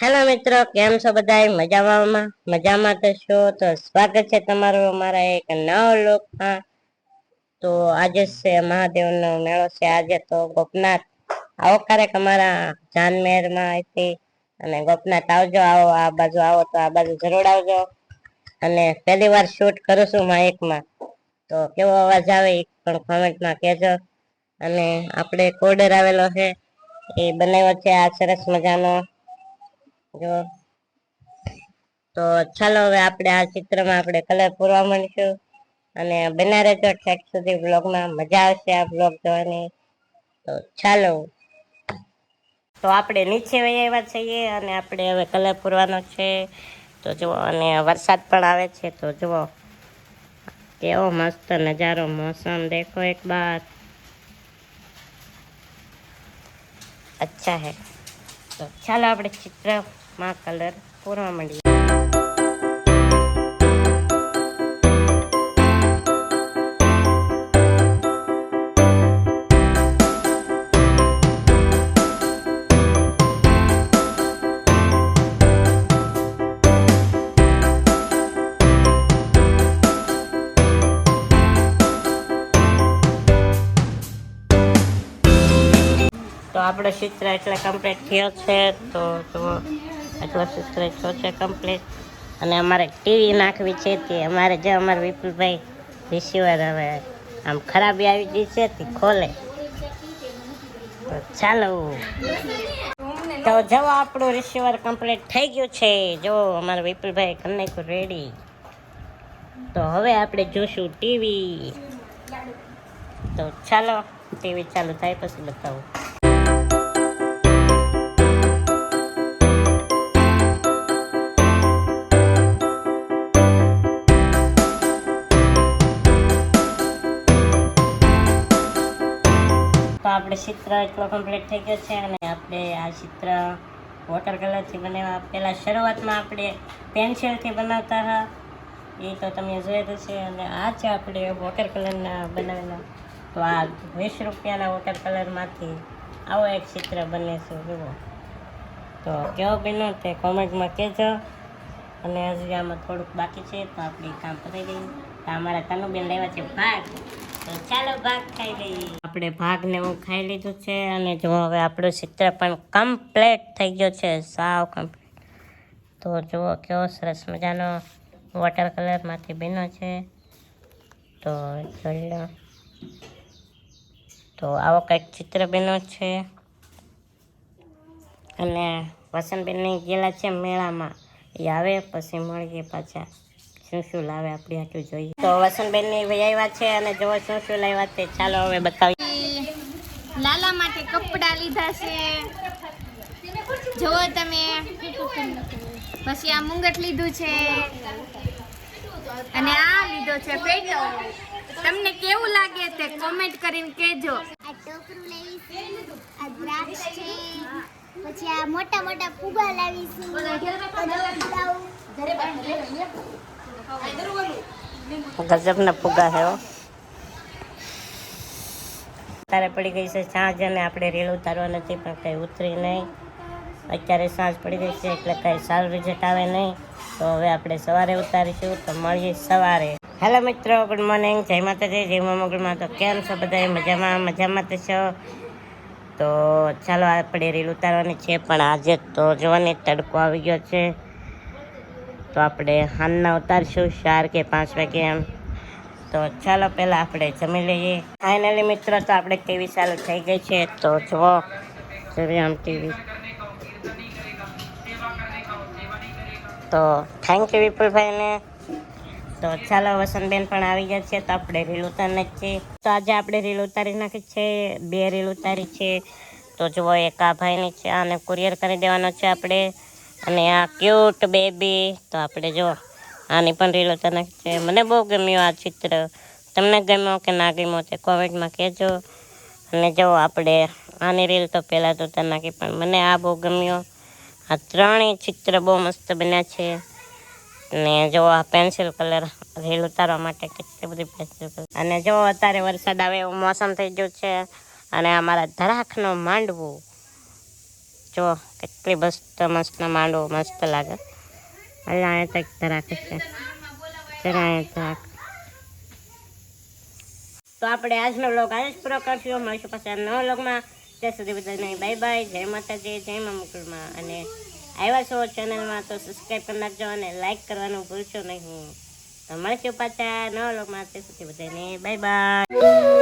Hello મિત્રો. કેમ છો બધા મજામાં? મજામાં તો છો? તો સ્વાગત છે તમારું અમારા એક નવ લોકમાં તો આજે છે મહાદેવનો મેળો છે. આજે તો ગોપનાથ આવો ક્યારેક અમારા જાનમેરમાં અહીંથી અને ગોપનાથ આવજો. આવો, આ બાજુ આવો તો આ બાજુ જરૂર આવજો. અને પહેલી વાર શૂટ કરું છું માઇકમાં. તો કેવો અવાજ આવે એ પણ કોમેન્ટમાં કહેજો. અને આપણે કોડર આવેલો છે. એ બનાવ્યો છે. આ સરસ મજાનો જો. તો ચાલો હવે આપણે આ ચિત્રમાં આપણે કલર પૂરવા માંડીશું અને બના રહેજો ઠેક સુધી બ્લોગમાં મજા આવશે આ બ્લોગ જોવાની. તો ચાલો. તો આપણે નીચે વહી આવ્યા છીએ અને આપણે હવે કલર પૂરવાનો છે. તો જુઓ અને વરસાદ પણ આવે છે, તો જુઓ. કેવો મસ્ત નજારો, મોસમ દેખો એક બાર. અચ્છા હે. તો ચાલો આપણે ચિત્રમાં કલર પૂરવા માંડીએ આપણો ચિત્ર એટલે કમ્પ્લીટ થયો છે તો જુઓ એટલો ચિત્ર થયો છે કમ્પ્લીટ અને અમારે ટીવી નાખવી છે તે અમારે જે અમારે વિપુલભાઈ રિસીવર હવે આમ ખરાબી આવી ગઈ છે તે ખોલે. તો ચાલો. તો જો આપણું રિસીવર કમ્પ્લીટ થઈ ગયું છે. જો અમારા વિપુલભાઈ કરી રેડી તો હવે આપણે જોશું ટીવી તો ચાલો ટીવી ચાલુ થાય પછી બતાવું. આપણે ચિત્ર એટલો કમ્પ્લીટ થઈ ગયો છે અને આપણે આ ચિત્ર વોટર કલરથી બનાવ્યા પહેલાં શરૂઆતમાં આપણે પેન્સિલથી બનાવતા હતા. એ તો તમે જોયેલું છે અને આ છે આપણે વોટર કલરના બનાવેલા. તો આ વીસ રૂપિયાના વોટર કલરમાંથી આવો એક ચિત્ર બને છે. જુઓ. તો કેવો બન્યો તે કોમેન્ટમાં કહેજો. અને હજી આમાં થોડુંક બાકી છે તો આપણે કામ પતાવી દઈએ તો અમારા તનુબેન લેવા છે ભાગ તો ચાલો ભાગ ખાઈ લઈએ. આપણે ભાગને હું ખાઈ લીધું છે અને જો હવે આપણું ચિત્ર પણ કમ્પ્લીટ થઈ ગયો છે, સાવ કમ્પ્લીટ તો જુઓ કેવો સરસ મજાનો વોટર કલરમાંથી બન્યો છે. તો જોઈ લો. તો આવો કંઈક ચિત્ર બન્યો છે. અને વસંતબેનની ગયેલા છે મેળામાં. એ આવે પછી મળીએ પાછા. શું શું લાવે આપણે આટલું જોઈએ. તો વસંતબેનની આવ્યા છે અને જો શું શું લાવ્યા તે. ચાલો હવે બતાવી. લાલા માટે કપડા લીધા છે. જુઓ તમે. પછી આ મુંગટ લીધું છે. અને આ લીધો છે પેટો. તમને કેવું લાગે તે કોમેન્ટ કરીને કહેજો. આ ટોકરું લાવીશું, આ દ્રાક્ષ છે. પછી આ મોટા મોટા ફુગા લાવીશું. ગજબના ફુગા હો. તારે પડી ગઈ છે સાંજ અને આપણે રેલ ઉતારવા નથી, પણ કંઈ ઉતરી નહીં. અત્યારે સાંજ પડી ગઈ છે એટલે કંઈ સારું રિઝલ્ટ આવે નહીં. તો હવે આપણે સવારે ઉતારીશું તો મળીએ સવારે. હેલો મિત્રો ગુડ મોર્નિંગ જય માતાજી, જય મોગલમાં તો કેમ છો બધા મજામાં? મજામાં તો છો? તો ચાલો આપણે રીલ ઉતારવાની છે, પણ આજે તો જોવાની તડકો આવી ગયો છે. તો આપણે હાલના ઉતારશું ચાર કે પાંચ વાગે એમ. તો ચાલો પહેલાં આપણે જમી લઈએ. ફાઇનલી મિત્રો, તો આપણે ટીવી ચાલુ થઈ ગઈ છે. તો જુઓ જોઈએ આમ ટીવી. તો થેન્ક યુ વિપુલભાઈને. તો ચાલો, વસંતબેન પણ આવી ગયા છે, તો આપણે રીલ ઉતારી છીએ તો આજે આપણે રીલ ઉતારી નાખી છે, બે રીલ ઉતારી છે. તો જુઓ, એક આ ભાઈની છે, આને કુરિયર કરી દેવાનો છે આપણે. અને આ ક્યુટ બેબી તો આપણે જો, આની પણ રીલ તને છે મને બહુ ગમ્યું આ ચિત્ર. તમને ગમ્યો કે ના ગમ્યો તે કોમેન્ટમાં કહેજો. અને જો આપણે આની રીલ તો પહેલાં તો તને નાખી પણ મને આ બહુ ગમ્યો. આ ત્રણેય ચિત્ર બહુ મસ્ત બન્યા છે. ને જો આ પેન્સિલ કલર રીલ ઉતારવા માટે કેટલી બધી પેન્સિલ કલર અને જો અત્યારે વરસાદ આવે એવું મોસમ થઈ ગયું છે. અને અમારા ધરાખનો માંડવું. જો, કેટલી મસ્ત મસ્ત માંડવો મસ્ત લાગે. અહીંયા તક ધરાકે છે. અહીંયા ધરાક. તો આપણે આજનો વ્લોગ આજે જ પૂરો કરશું. મળીશું પાછા નવા વ્લોગમાં ત્યાં સુધી બધાને બાય બાય જય માતાજી, જય મા મુકુલમાં. અને આવ્યા છો ચેનલમાં તો સબસ્ક્રાઈબ કરી નાખજો અને લાઇક કરવાનું ભૂલશો નહીં. તો મળીશું પાછા નવા વ્લોગમાં ત્યાં સુધી બધાને બાય બાય